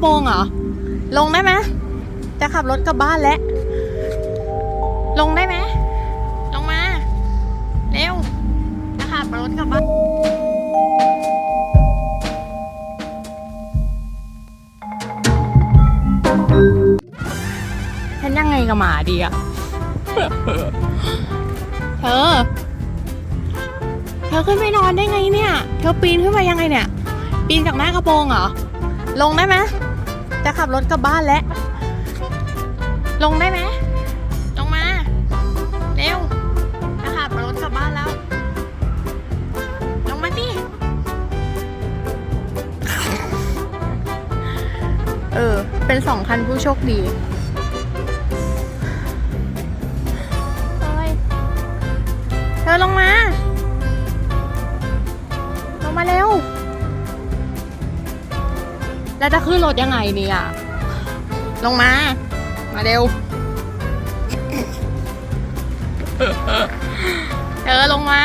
ระโปรงเหรอ ลงได้ไหมจะขับรถกลับบ้านแล้ว ลงได้ไหมลงมา เร็ว จะขับรถกลับบ้านฉันยังไงกับหมาดีอะเธอ เธอขึ้นไปนอนได้ไงเนี่ย เธอปีนขึ้นมายังไงเนี่ย ปีนจากหน้ากระโปรงเหรอ ลงได้ไหม ขับรถกลับบ้านแล้ว ลงได้ไหมลงมา เร็วจะขับรถกลับบ้านแล้ว ลงมาสิเออ เป็นสองคันผู้โชคดีเฮ้ยเธอลงมา แล้วจะขึ้นรถยังไงเนี่ย ลงมา มาเร็ว เธอลงมา